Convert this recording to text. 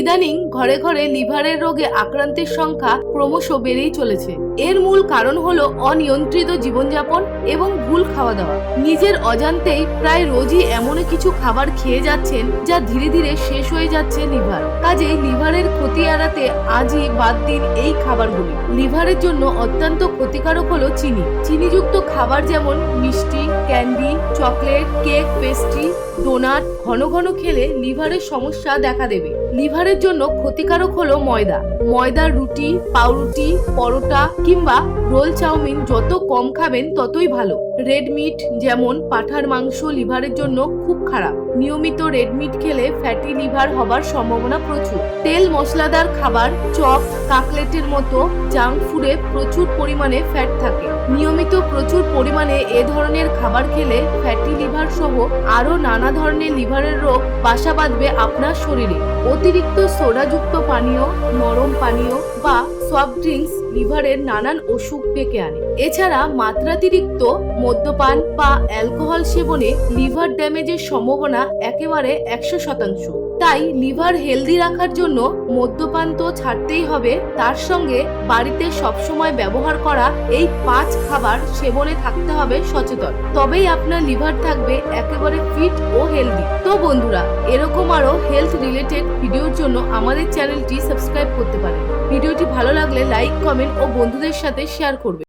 ইদানিং ঘরে ঘরে লিভারের রোগে আক্রান্তের সংখ্যা ক্রমশ বেড়েই চলেছে। এর মূল কারণ হলো অনিয়ন্ত্রিত জীবনযাপন এবং ভুল খাওয়া দাওয়া নিজের অজান্তেই প্রায় রোজই এমন কিছু খাবার খেয়ে যাচ্ছেন যা ধীরে ধীরে শেষ হয়ে যাচ্ছে লিভার। কাজেই লিভারের ক্ষতি এড়াতে আজই বাদ দিন এই খাবারগুলি। লিভারের জন্য অত্যন্ত ক্ষতিকারক হলো চিনি। চিনিযুক্ত খাবার যেমন মিষ্টি, candy, chocolate, cake, pastry, donut ঘন ঘন খেলে লিভারের সমস্যা দেখা দেবে। লিভারের জন্য ক্ষতিকারক হলো ময়দা। ময়দার রুটি, পাউরুটি, পরোটা কিংবা রোল চাউমিন যত কম খাবেন ততই ভালো। রেড মিট যেমন পাঠার মাংস লিভারের জন্য খুব খারাপ। নিয়মিত রেড মিট খেলে ফ্যাটি লিভার হবার সম্ভাবনা প্রচুর। তেল মশলাদার খাবার, চপ, কাকলেটের মতো জাঙ্ক ফুডে প্রচুর পরিমাণে ফ্যাট থাকে। নিয়মিত প্রচুর পরিমাণে এ ধরনের খাবার খেলে ফ্যাটি লিভার সহ আরও নানা ধরনের লিভারের রোগ বাসা বাঁধবে আপনার শরীরে। অতিরিক্ত সোডাযুক্ত পানীয়, নরম পানীয় বা সফট ড্রিঙ্কস লিভারের নানান অসুখ ডেকে আনে। এছাড়া মাত্রাতিরিক্ত মদ্যপান বা অ্যালকোহল সেবনে লিভার ড্যামেজের সম্ভাবনা একেবারে একশো শতাংশ। তাই লিভার হেলদি রাখার জন্য মদ্যপান তো ছাড়তেই হবে। তার সঙ্গে বাড়িতে সবসময় ব্যবহার করা এই পাঁচ খাবার সেবনে থাকতে হবে সচেতন। তবেই আপনার লিভার থাকবে একেবারে ফিট ও হেলদি। তো বন্ধুরা, এরকম আরও হেলথ রিলেটেড ভিডিওর জন্য আমাদের চ্যানেলটি সাবস্ক্রাইব করতে পারেন। ভিডিওটি ভালো লাগলে লাইক, কমেন্ট ও বন্ধুদের সাথে শেয়ার করবে